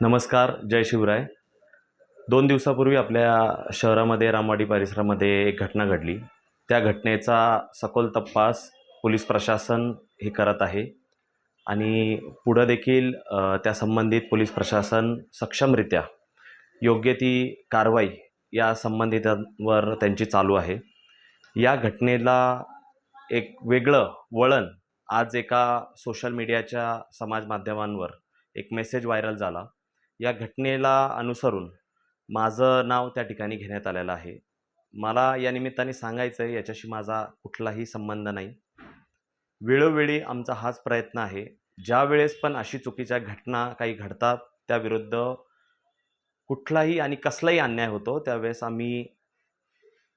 नमस्कार जय शिवराय. दोन दिवसापूर्वी आपल्या शहरामध्ये रामवाडी परिसरामध्ये एक घटना घडली. त्या घटनेचा सखोल तपास पोलीस प्रशासन हे करत आहे आणि पुढं देखील त्या संबंधित पोलीस प्रशासन सक्षमरित्या योग्य ती कारवाई या संबंधितांवर त्यांची चालू आहे. या घटनेला एक वेगळं वळण आज एका सोशल मीडियाच्या समाज माध्यमांवर एक मेसेज व्हायरल झाला. या घटनेला अनुसरून माझं नाव त्या ठिकाणी घेण्यात आलेलं आहे. मला या निमित्ताने सांगायचं आहे याच्याशी माझा कुठलाही संबंध नाही. वेळोवेळी आमचा हाच प्रयत्न आहे. ज्या वेळेस पण अशी चुकीच्या घटना काही घडतात त्याविरुद्ध कुठलाही आणि कसलाही अन्याय होतो त्यावेळेस आम्ही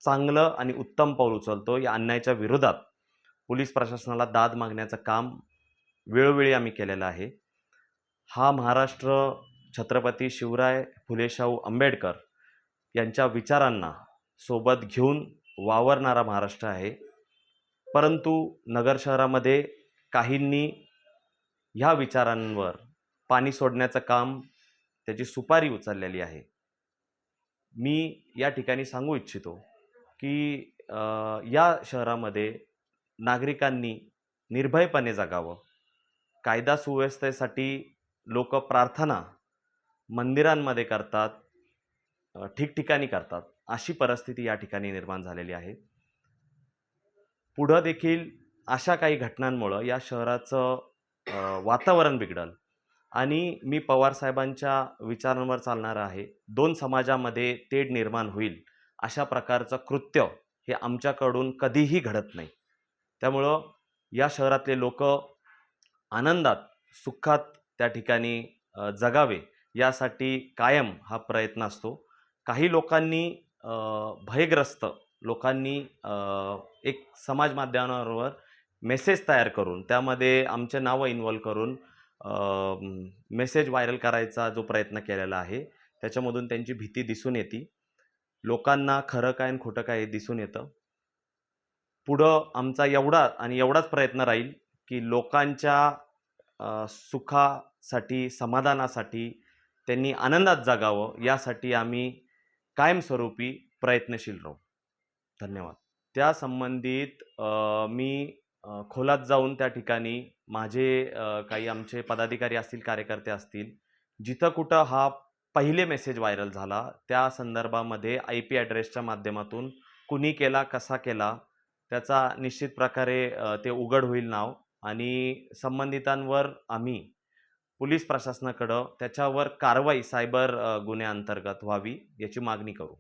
चांगलं आणि उत्तम पाऊल उचलतो. या अन्यायाच्या विरोधात पोलीस प्रशासनाला दाद मागण्याचं काम वेळोवेळी आम्ही केलेलं आहे. हा महाराष्ट्र छत्रपती शिवराय फुलेशाहू आंबेडकर यांच्या विचारांना सोबत घेऊन वावरणारा महाराष्ट्र आहे. परंतु नगर शहरामध्ये काहींनी ह्या विचारांवर पाणी सोडण्याचं काम त्याची सुपारी उचललेली आहे. मी या ठिकाणी सांगू इच्छितो की या शहरामध्ये नागरिकांनी निर्भयपणे जगावं. कायदा सुव्यवस्थेसाठी लोक प्रार्थना मंदिरांमध्ये करतात ठिकठिकाणी करतात. अशी परिस्थिती या ठिकाणी निर्माण झालेली आहे. पुढं देखील अशा काही घटनांमुळं या शहराचं वातावरण बिघडल. आणि मी पवार साहेबांच्या विचारांवर चालणार आहे. दोन समाजामध्ये तेढ निर्माण होईल अशा प्रकारचं कृत्य हे आमच्याकडून कधीही घडत नाही. त्यामुळं या शहरातले लोक आनंदात सुखात त्या ठिकाणी जगावे. यासाठी कायम हा प्रयत्न असतो. काही लोकांनी भयग्रस्त लोकांनी एक समाज माध्यमांवर मेसेज तयार करून त्यामध्ये आमचे नावं इन्वॉल्व करून मेसेज व्हायरल करायचा जो प्रयत्न केलेला आहे त्याच्यामधून त्यांची भीती दिसून येते. लोकांना खरं काय आणि खोटं काय हे दिसून येतं. पुढं आमचा एवढा आणि एवढाच प्रयत्न राहील की लोकांच्या सुखासाठी समाधानासाठी त्यांनी आनंदात जगावं यासाठी आम्ही कायमस्वरूपी प्रयत्नशील राहू. धन्यवाद. त्या संबंधित मी खोलात जाऊन त्या ठिकाणी माझे काही आमचे पदाधिकारी असतील कार्यकर्ते असतील जिथं कुठं हा पहिले मेसेज व्हायरल झाला त्या संदर्भामध्ये आय पी ॲड्रेसच्या माध्यमातून कुणी केला कसा केला त्याचा निश्चित प्रकारे ते उघड होईल नाव आणि संबंधितांवर आम्ही पोलीस प्रशासनाकडं त्याच्यावर कारवाई सायबर गुन्ह्याअंतर्गत व्हावी याची मागणी करू.